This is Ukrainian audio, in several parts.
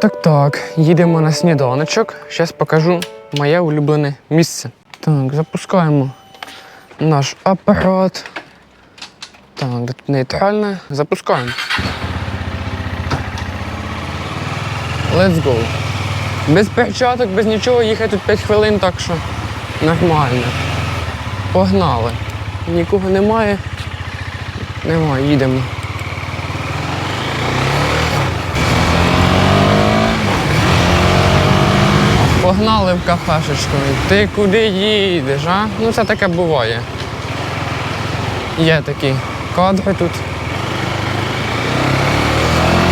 Так, так. Їдемо на сніданочок. Зараз покажу моє улюблене місце. Так, запускаємо наш апарат. Так, нейтральне. Запускаємо. Let's go. Без перчаток, без нічого, їхати тут 5 хвилин, так що нормально. Погнали. Нікого немає. Немає, їдемо. Погнали в кафешечку. Ти куди їдеш, а? Ну це таке буває. Є такі кадри тут.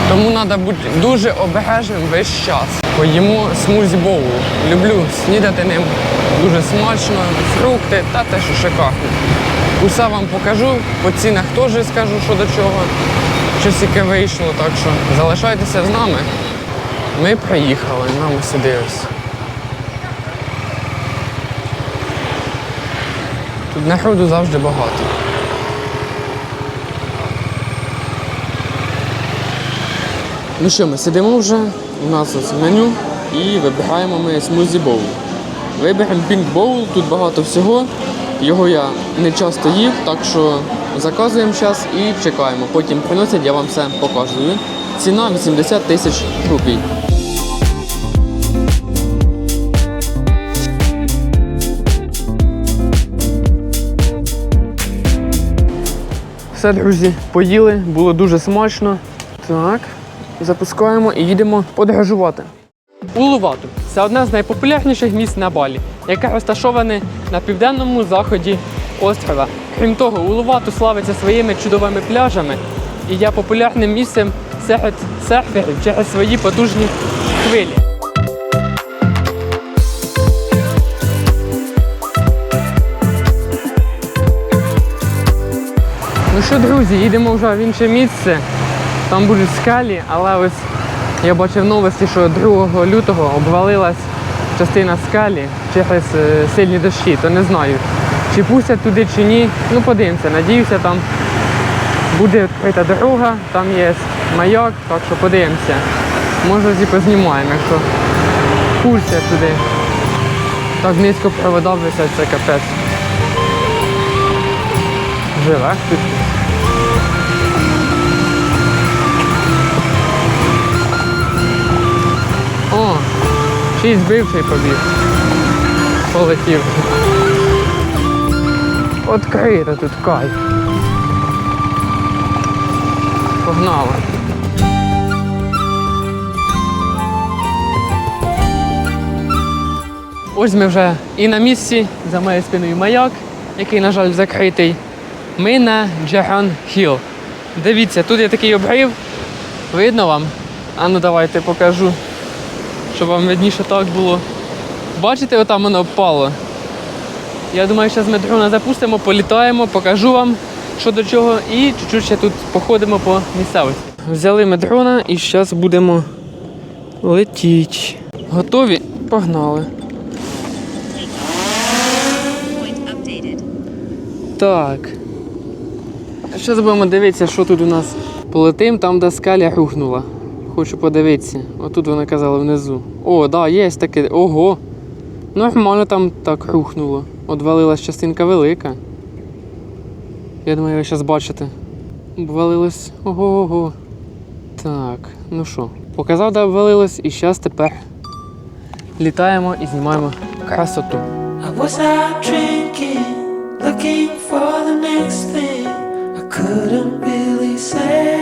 Тому треба бути дуже обережним весь час. Поїмо смузі боул. Люблю снідати ним дуже смачно, фрукти та те, що шикарно. Усе вам покажу, по цінах теж скажу, що до чого. Щось яке вийшло, так що залишайтеся з нами. Ми приїхали, нам сюди ось. Тут народу завжди багато. Ну що, ми сидимо вже, у нас ось меню і вибираємо ми смузі боул. Виберемо пінк боул, тут багато всього. Його я не часто їв, так що заказуємо зараз і чекаємо. Потім приносять, я вам все показую. Ціна 80 тисяч рупій. Все, друзі, поїли, було дуже смачно. Так, запускаємо і їдемо подорожувати. Улувату це одне з найпопулярніших місць на Балі, яке розташоване на південному заході острова. Крім того, Улувату славиться своїми чудовими пляжами і є популярним місцем серед серферів через свої потужні хвилі. Ну що, друзі, їдемо вже в інше місце. Там будуть скалі, але ось я бачив новості, що 2 лютого обвалилась частина скалі через е, сильні дощі, то не знаю, чи пустять туди чи ні. Ну подивимося, надіюся, там буде відкрита дорога, там є маяк, так що подивимося. Може і познімаємо, якщо пустять туди. Так низько провода висять, це капець. Живе тут. О, чийсь бивший побіг. Полетів. Открито тут кайф. Погнали. Ось ми вже і на місці, за моєю спиною маяк, який, на жаль, закритий. Ми на Джаган Хіл. Дивіться, тут є такий обрив. Видно вам? А ну давайте покажу, щоб вам видніше так було. Бачите, отам воно впало. Я думаю, зараз ми дрона запустимо, політаємо, покажу вам, що до чого, і чуть-чуть ще тут походимо по місцевості. Взяли ми дрона і зараз будемо летіти. Готові? Погнали. Так. Зараз будемо дивитися, що тут у нас. Полетим там, де скаля рухнула. Хочу подивитися. Отут вона казала внизу. О, да, є таке. Ого. Нормально там так рухнуло. Одвалилась частинка велика. Я думаю, ви зараз бачите. Обвалилось. Ого-ого. Так, ну що, показав, де обвалилось, і зараз тепер літаємо і знімаємо красоту. I was out drinking, looking for the next thing. couldn't really say.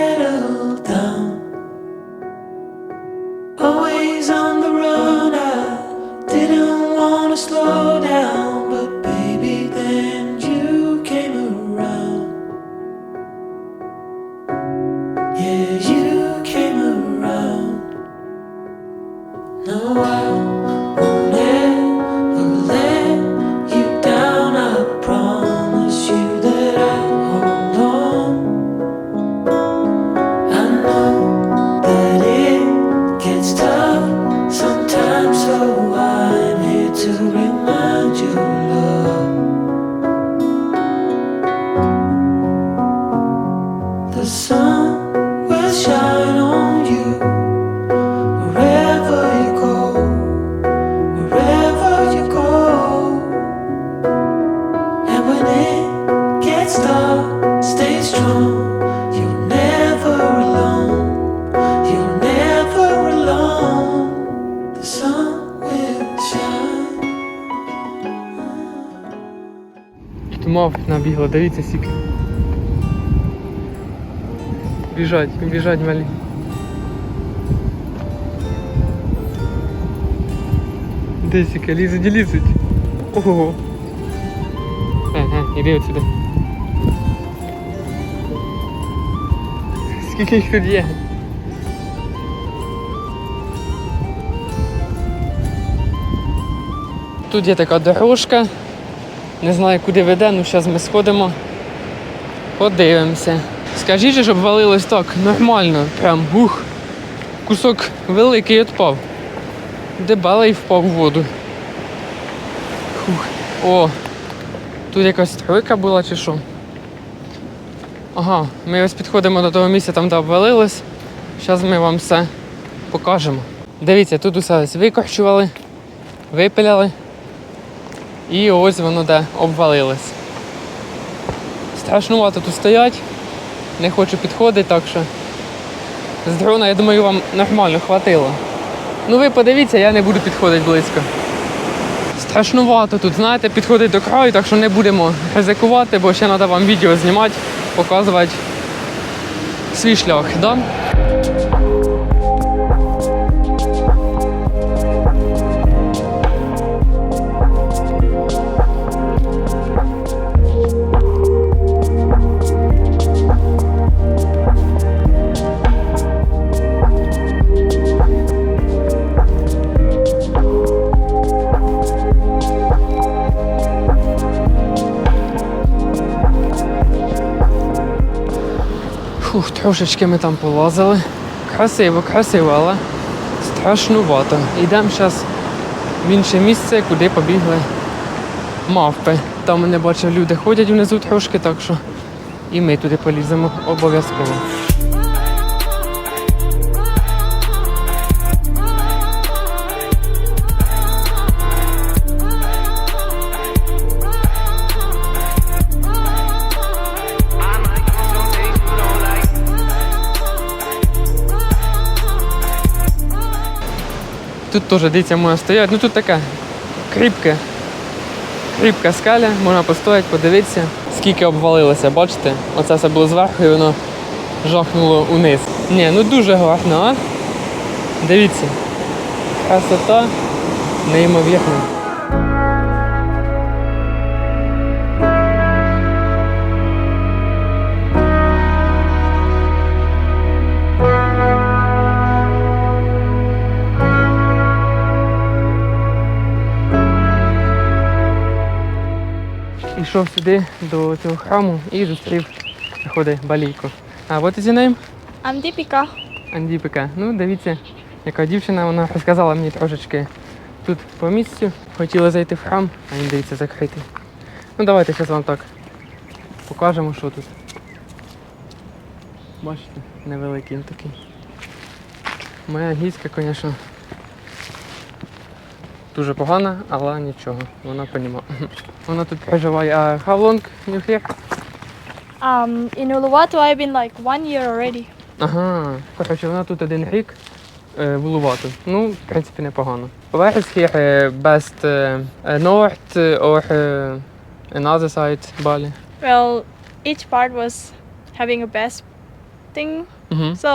набігло, дивіться сіки. Біжать, біжать малі. Де сіка, лізуть, лізуть. Ого. Ага, іди отсюди. Скільки їх тут є? Тут є така дорожка. Не знаю, куди веде, ну зараз ми сходимо. Подивимося. Скажіть, щоб валилось так, нормально, прям ух. Кусок великий відпав. Дебалий впав у воду. Хух. О, тут якась стройка була чи що? Ага, ми ось підходимо до того місця, там де обвалилось. Зараз ми вам все покажемо. Дивіться, тут усе викорчували, випиляли. І ось воно де обвалилось. Страшнувато тут стоять. Не хочу підходити, так що з дрона, я думаю, вам нормально хватило. Ну ви подивіться, я не буду підходити близько. Страшнувато тут, знаєте, підходить до краю, так що не будемо ризикувати, бо ще треба вам відео знімати, показувати свій шлях. Да? Трошечки ми там полазили. Красиво, красиво, але страшнувато. Йдемо зараз в інше місце, куди побігли мавпи. Там мене бачив, люди ходять внизу трошки, так що і ми туди поліземо обов'язково. Тут теж дивіться, можна стояти. Ну тут така кріпка, кріпка скаля, можна постояти, подивитися, скільки обвалилося, бачите? Оце все було зверху і воно жахнуло униз. Ні, ну дуже гарно, а? Дивіться. Красота неймовірна. Ішов сюди до цього храму і зустрів приходить балійку. А what is your name? I'm Deepika. Андіпика. Ну, дивіться, яка дівчина, вона розказала мені трошечки тут по місцю. Хотіла зайти в храм, а він дивіться закритий. Ну давайте зараз вам так покажемо, що тут. Бачите, невеликий він такий. Моя англійська, звісно, дуже погана, але нічого, вона понімає. Вона тут проживає. А how long you here? Um, in Uluwatu, I've been like one year already. Ага, коротше, вона тут один рік е, в Улувату. Ну, в принципі, непогано. Where is here uh, best uh, uh, north or uh, another side Bali? Well, each part was having a best thing. Mm-hmm. So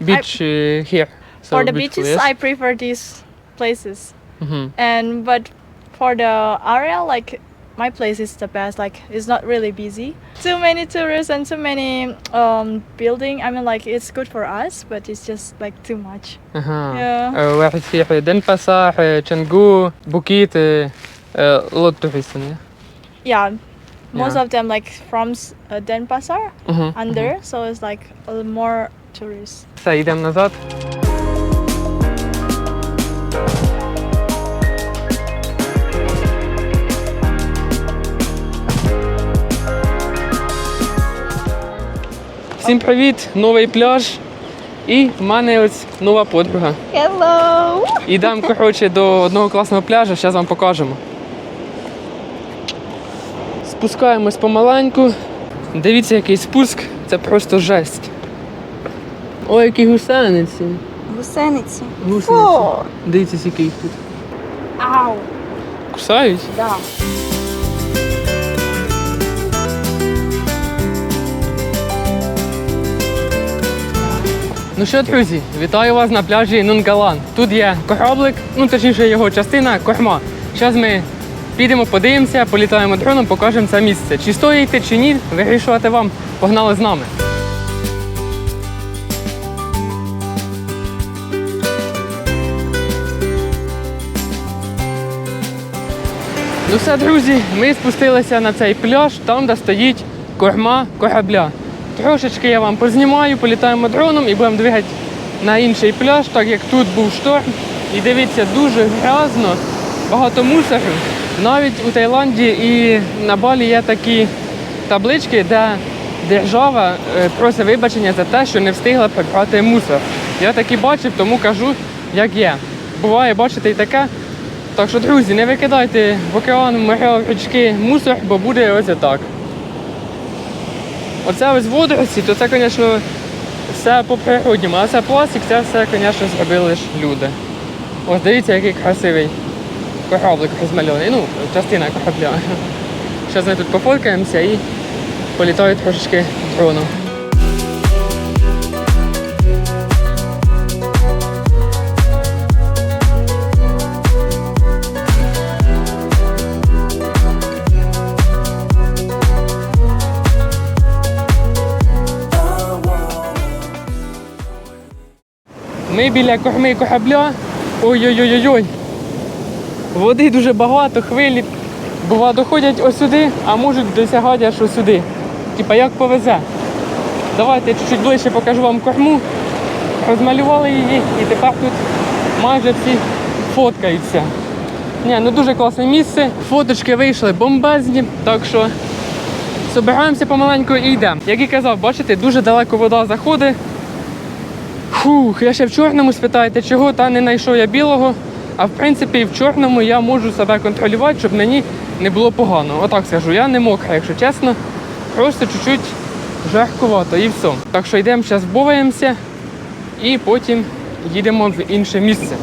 Beach uh, here. So for the beaches, yes? I prefer these places. Mm-hmm. And but for the area, like my place is the best. Like it's not really busy. Too many tourists and too many um, building. I mean, like it's good for us, but it's just like too much. Uh-huh. Uh, واحد في حدن Yeah, most yeah. of them like from uh, Denpasar mm-hmm. under, mm-hmm. so it's like more tourists. سعيدة من نزات. Всім привіт! Новий пляж. І в мене ось нова подруга. Hello. Йдемо, коротше, до одного класного пляжу, зараз вам покажемо. Спускаємось помаленьку. Дивіться, який спуск, це просто жесть. Ой, які гусениці. Гусениці. Гусениці. Фу. Дивіться, скільки їх тут. Ау. Кусають? Да. Ну що, друзі, вітаю вас на пляжі Нунгалан. Тут є кораблик, ну точніше його частина корма. Зараз ми підемо, подивимося, політаємо дроном, покажемо це місце. Чи стоїть чи ні, вирішувати вам. Погнали з нами. Ну все, друзі, ми спустилися на цей пляж, там, де стоїть корма корабля. Трошечки я вам познімаю, політаємо дроном і будемо двигати на інший пляж, так як тут був шторм. І дивіться, дуже грязно, багато мусору. Навіть у Таїланді і на Балі є такі таблички, де держава е, просить вибачення за те, що не встигла прибрати мусор. Я такі бачив, тому кажу, як є. Буває, бачите, і таке. Так що, друзі, не викидайте в океан, моря, річки мусор, бо буде ось так. Оце ось водорості, то це, звісно, все по природньому, а це пластик, це все, звісно, зробили ж люди. Ось дивіться, який красивий кораблик розмальований. Ну, частина корабля. Зараз ми тут пофоткаємося і політаю трошечки дроном. Ми біля корми корабля. Ой-ой-ой-ой. Води дуже багато, хвилі. Бува доходять ось сюди, а можуть досягати аж ось сюди. Типа як повезе. Давайте я чуть-чуть ближче покажу вам корму. Розмалювали її і тепер тут майже всі фоткаються. Ні, ну дуже класне місце. Фоточки вийшли бомбезні, так що збираємося помаленьку і йдемо. Як і казав, бачите, дуже далеко вода заходить. Фух, я ще в чорному спитаєте, чого, та не знайшов я білого. А в принципі, в чорному я можу себе контролювати, щоб мені не було погано. Отак скажу, я не мокра, якщо чесно. Просто чуть-чуть жаркувато і все. Так що йдемо зараз боваємося і потім їдемо в інше місце.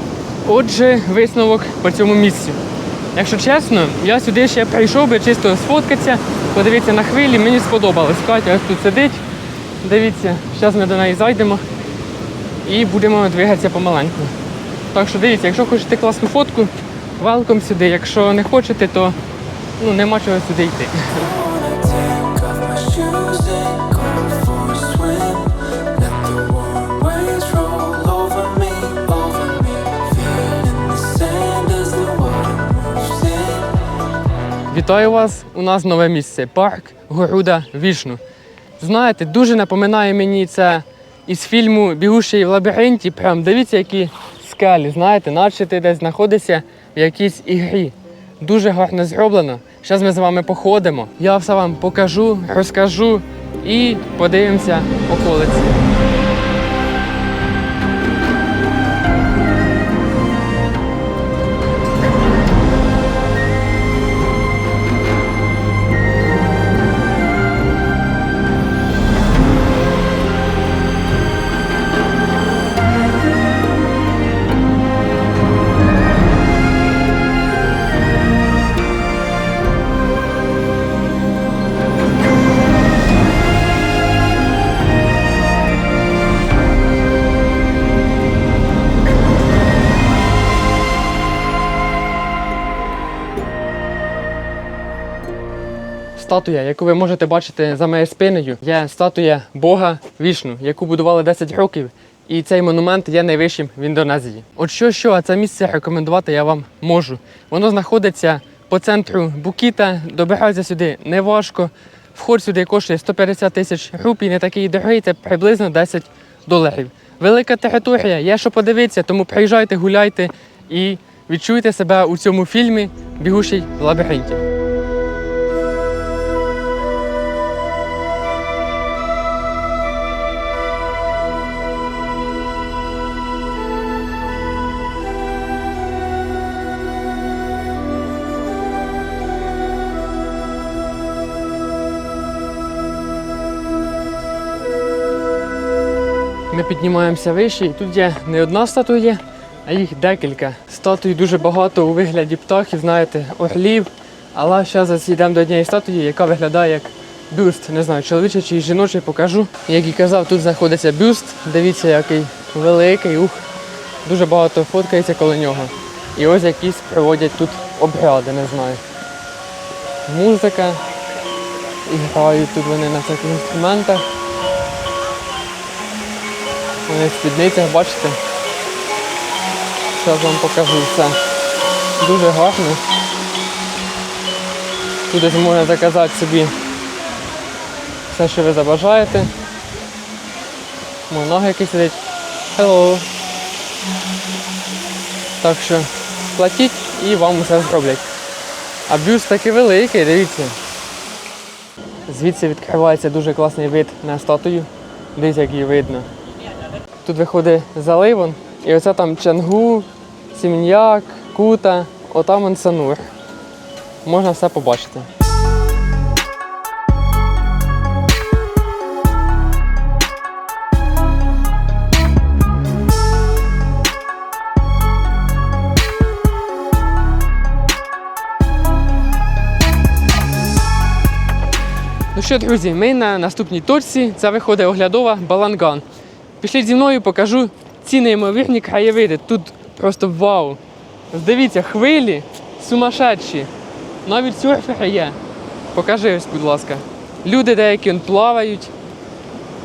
Отже, висновок по цьому місцю. Якщо чесно, я сюди ще прийшов би чисто сфоткатися, подивитися на хвилі, мені сподобалось. Катя ось тут сидить. Дивіться, зараз ми до неї зайдемо і будемо двигатися помаленьку. Так що дивіться, якщо хочете класну фотку, велком сюди. Якщо не хочете, то ну, нема чого сюди йти. Вітаю вас! У нас нове місце парк Горуда Вішну. Знаєте, дуже напоминає мені це із фільму Бігущий в лабіринті. Прям дивіться, які скелі, знаєте, наче ти десь знаходишся в якійсь ігрі. Дуже гарно зроблено. Зараз ми з вами походимо. Я все вам покажу, розкажу і подивимося околиці. Статуя, яку ви можете бачити за моєю спиною, є статуя Бога Вішну, яку будували 10 років. І цей монумент є найвищим в Індонезії. От що, що, а це місце рекомендувати я вам можу. Воно знаходиться по центру Букіта, добиратися сюди неважко. Вход сюди коштує 150 тисяч рупій, не такий дорогий, це приблизно 10 доларів. Велика територія, є що подивитися, тому приїжджайте, гуляйте і відчуйте себе у цьому фільмі Бігущий в лабіринті. Піднімаємося вище, і тут є не одна статуя, а їх декілька. Статуй дуже багато у вигляді птахів, знаєте, орлів. Але зараз йдемо до однієї статуї, яка виглядає як бюст. Не знаю, чоловічий чи жіночий покажу. Як і казав, тут знаходиться бюст. Дивіться, який великий, ух. Дуже багато фоткається коло нього. І ось якісь проводять тут обряди, не знаю. Музика. І грають тут вони на всяких інструментах. Вони в спідницях, бачите? Зараз вам покажу все. Дуже гарно. Тут можна заказати собі все, що ви забажаєте. Монах який сидить. Hello. Так що платіть і вам усе зроблять. А бюст такий великий, дивіться. Звідси відкривається дуже класний вид на статую. Дивіться, як її видно. Тут виходить заливон, і оце там Чангу, Сім'як, Кута, отам он Санур. Можна все побачити. Ну що, друзі, ми на наступній точці. Це виходить оглядова Баланган. Пішліть зі мною, покажу ці неймовірні краєвиди. Тут просто вау. Дивіться, хвилі сумасшедші. Навіть серфери є. Покажи ось, будь ласка. Люди деякі плавають.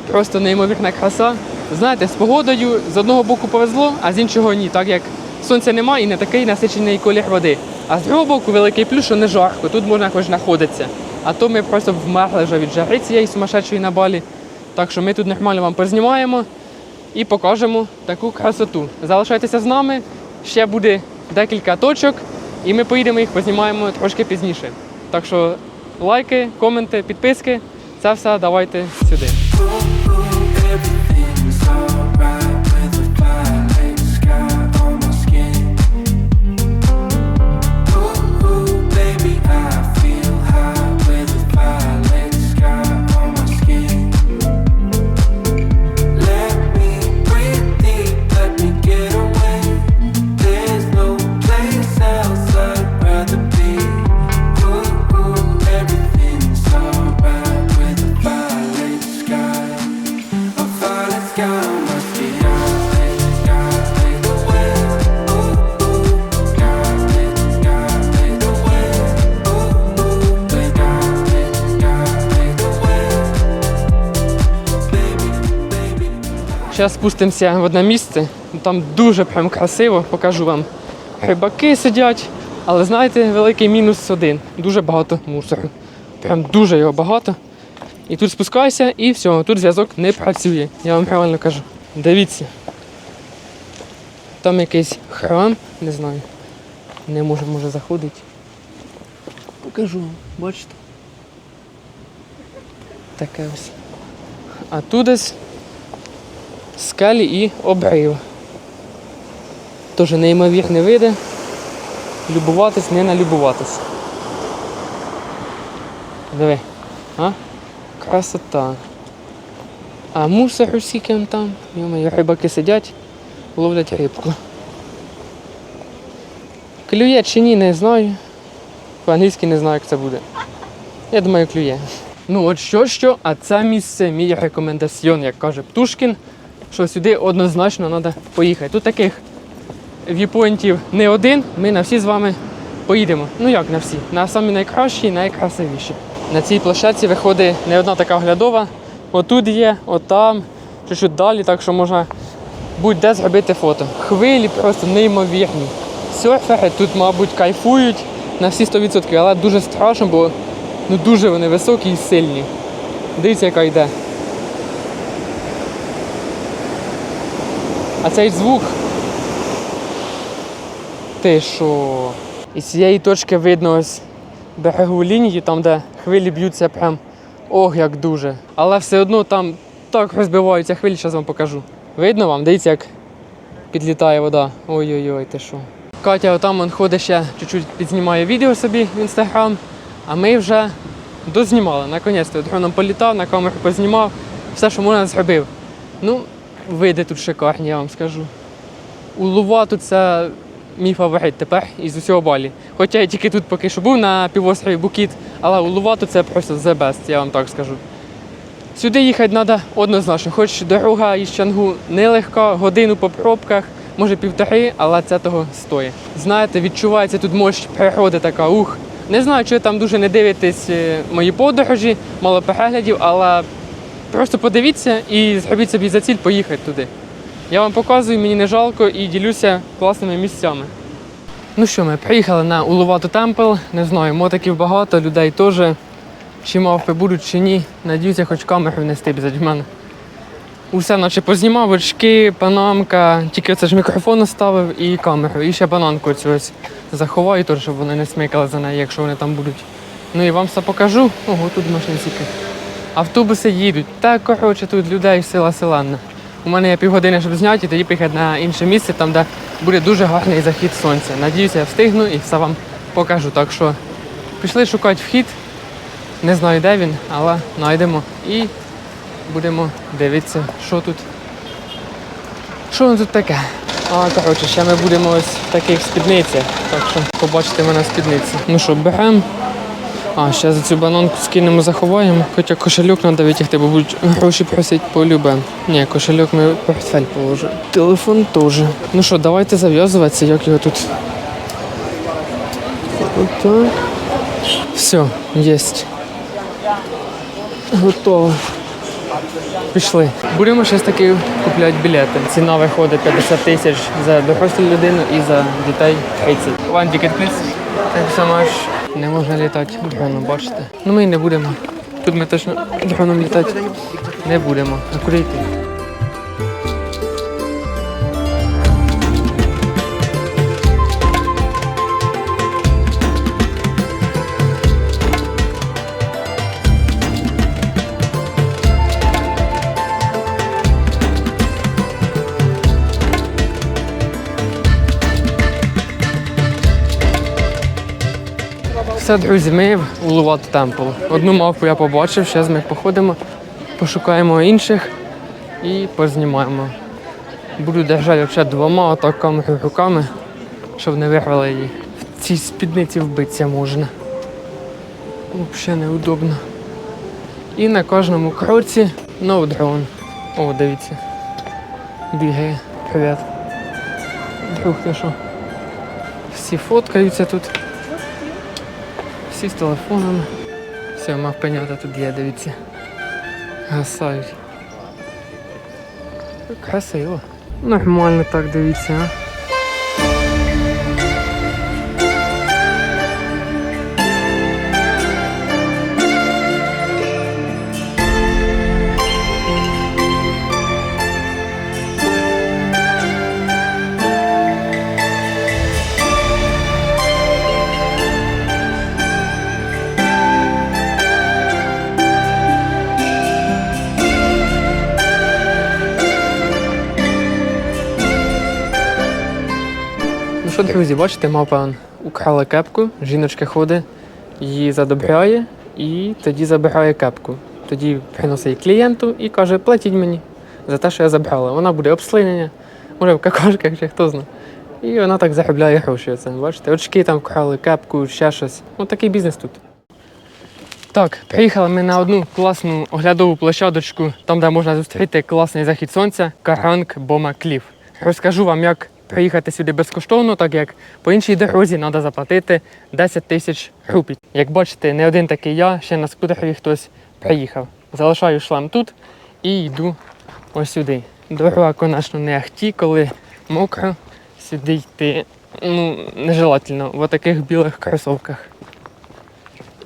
Просто неймовірна краса. Знаєте, з погодою з одного боку повезло, а з іншого ні, так як сонця немає і не такий насичений колір води. А з другого боку великий плюс, що не жарко, тут можна хоч знаходитися. А то ми просто вмерли вже від жари цієї сумасшедшої на балі. Так що ми тут нормально вам познімаємо і покажемо таку красоту. Залишайтеся з нами, ще буде декілька точок, і ми поїдемо їх познімаємо трошки пізніше. Так що лайки, коменти, підписки це все давайте сюди. Зараз спустимося в одне місце. Там дуже прям красиво, покажу вам. Рибаки сидять, але знаєте, великий мінус один. Дуже багато мусору. Прям дуже його багато. І тут спускайся і все, тут зв'язок не працює. Я вам реально кажу. Дивіться. Там якийсь храм, не знаю. Не можу, може заходити. Покажу вам, бачите? Таке ось. А тут десь скелі і обрив. Тоже неймовірні види. Любуватись, не налюбуватись. Диви. А? Красота. А мусор скільки там. Йомаю, рибаки сидять, ловлять рибку. Клює чи ні, не знаю. По-англійськи не знаю, як це буде. Я думаю, клює. Ну от що що, а це місце мій рекомендаціон, як каже Птушкін, що сюди однозначно треба поїхати. Тут таких в'юпойнтів не один, ми на всі з вами поїдемо. Ну як на всі? На самі найкращі, і найкрасивіші. На цій площадці виходить не одна така оглядова. Отут є, отам, чуть-чуть далі, так що можна будь-де зробити фото. Хвилі просто неймовірні. Серфери тут, мабуть, кайфують на всі 100%, але дуже страшно, бо ну, дуже вони високі і сильні. Дивіться, яка йде. А цей звук. Ти що? І з цієї точки видно ось берегову лінію, там, де хвилі б'ються прям ох, як дуже. Але все одно там так розбиваються хвилі, зараз вам покажу. Видно вам? Дивіться, як підлітає вода. Ой-ой-ой, ти що. Катя отам он ходить ще чуть-чуть підзнімає відео собі в інстаграм, а ми вже дознімали. Наконець-то дроном політав, на камеру познімав, все, що можна, зробив. Ну, види тут шикарні, я вам скажу. Улувату це мій фаворит тепер із усього балі. Хоча я тільки тут поки що був на півострові Букіт, але Улувату це просто the best, я вам так скажу. Сюди їхати треба однозначно, хоч дорога із Чангу нелегка, годину по пробках, може півтори, але це того стоїть. Знаєте, відчувається тут мощь природи така, ух. Не знаю, чи там дуже не дивитесь е, мої подорожі, мало переглядів, але просто подивіться і зробіть собі за ціль поїхати туди. Я вам показую, мені не жалко і ділюся класними місцями. Ну що, ми приїхали на Улувату Темпл. Не знаю, мотиків багато, людей теж. Чи мавпи будуть, чи ні. Надіюся, хоч камеру внести б мене. Усе наче познімав, очки, панамка, тільки це ж мікрофон оставив і камеру. І ще бананку цю ось заховаю, щоб вони не смикали за неї, якщо вони там будуть. Ну і вам все покажу. Ого, тут машинці. Автобуси їдуть. Та коротше, тут людей сила селенна. У мене є півгодини, щоб зняти, і тоді поїхати на інше місце, там, де буде дуже гарний захід сонця. Надіюся, я встигну і все вам покажу. Так що пішли шукати вхід. Не знаю, де він, але знайдемо і будемо дивитися, що тут. Що воно тут таке? А, коротше, ще ми будемо ось в таких спідницях. Так що побачите мене в спідниці. Ну що, беремо. А, ще за цю бананку скинемо, заховаємо. Хоча кошельок треба витягти, бо будуть гроші просить по любе. Ні, кошельок ми в портфель положу. Телефон теж. Ну що, давайте зав'язуватися, як його тут. Отак. Все, єсть. Готово. Пішли. Будемо щось таки купляти білети. Ціна виходить 50 тисяч за дорослу людину і за дітей 30. One ticket, please. Thank you so much. Не можна літати дроном, бачите. Ну ми і не будемо. Тут ми точно дроном літати не будемо. А Все, друзі, ми в Улувату Темпл. Одну мавпу я побачив, зараз ми походимо, пошукаємо інших і познімаємо. Буду держати взагалі двома отак камерою руками, щоб не вирвали її. В цій спідниці вбитися можна. Взагалі неудобно. І на кожному кроці ноу-дрон. О, дивіться. Бігає. Привіт. Друг, ти що? Всі фоткаються тут. Всі з телефоном. Все, мавпенята тут є, дивіться. Гасають. Красиво. Нормально так дивіться, а. Що, друзі, бачите, мавпа украла кепку, жіночка ходить, її задобряє і тоді забирає кепку. Тоді приносить клієнту і каже, платіть мені за те, що я забрала. Вона буде обслинення, може в какашках, чи хто знає. І вона так заробляє гроші. Оце, бачите, очки там вкрали, кепку, ще щось. Ну такий бізнес тут. Так, приїхали ми на одну класну оглядову площадочку, там, де можна зустріти класний захід сонця Каранг Бома Кліф. Розкажу вам, як приїхати сюди безкоштовно, так як по іншій дорозі треба заплатити 10 тисяч рупій. Як бачите, не один такий я, ще на скутері хтось приїхав. Залишаю шлем тут і йду ось сюди. Дорога, звісно, не ахті, коли мокро, сюди йти ну, нежелательно в таких білих кросовках.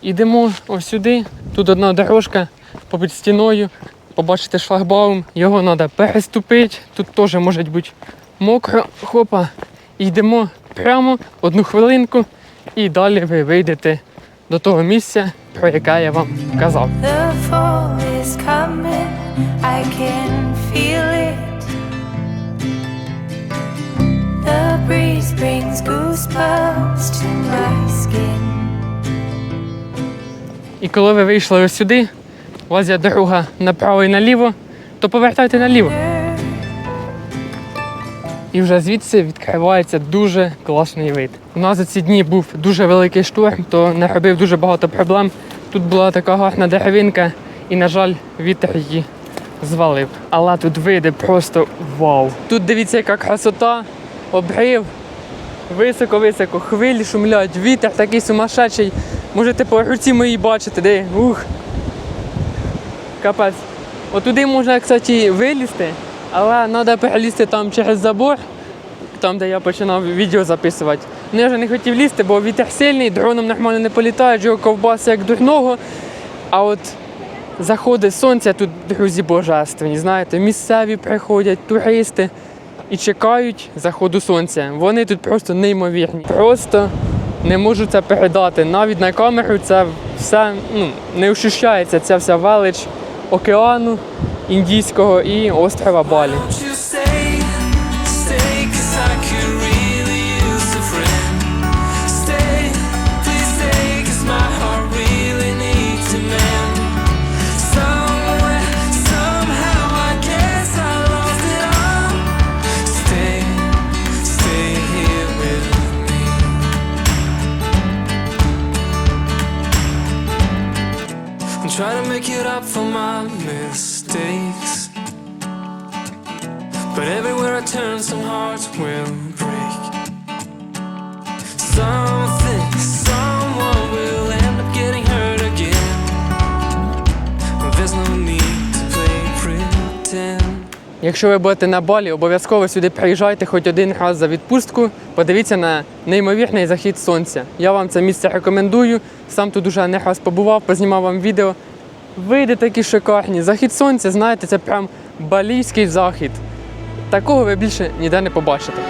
Ідемо ось сюди. Тут одна дорожка попід стіною. Побачите шлагбаум, його треба переступити. Тут теж може бути мокро. Хопа. Йдемо прямо одну хвилинку, і далі ви вийдете до того місця, про яке я вам казав. І коли ви вийшли ось сюди, у вас є дорога направо і наліво, то повертайте наліво. І вже звідси відкривається дуже класний вид. У нас за ці дні був дуже великий шторм, то не робив дуже багато проблем. Тут була така гарна деревинка, і, на жаль, вітер її звалив. Але тут види просто вау. Тут дивіться, яка красота, обрив, високо-високо, хвилі шумлять, вітер такий сумасшедший. Можете по руці моїй бачити, де ух. Капець. Отуди можна, кстати, вилізти, але треба перелізти там через забор, там, де я починав відео записувати. Ну, я вже не хотів лізти, бо вітер сильний, дроном нормально не політає, його ковбаса як дурного. А от заходи сонця тут, друзі, божественні. Знаєте, місцеві приходять, туристи і чекають заходу сонця. Вони тут просто неймовірні. Просто не можу це передати. Навіть на камеру це все ну, не ощущається, ця вся велич океану Індійського і острова Балі. Won't you stay, stay, 'cause I Якщо ви будете на Балі, обов'язково сюди приїжджайте хоч один раз за відпустку. Подивіться на неймовірний захід сонця. Я вам це місце рекомендую. Сам тут уже не раз побував, познімав вам відео. Види такі шикарні. Захід сонця, знаєте, це прям балійський захід. Такого ви більше ніде не побачите.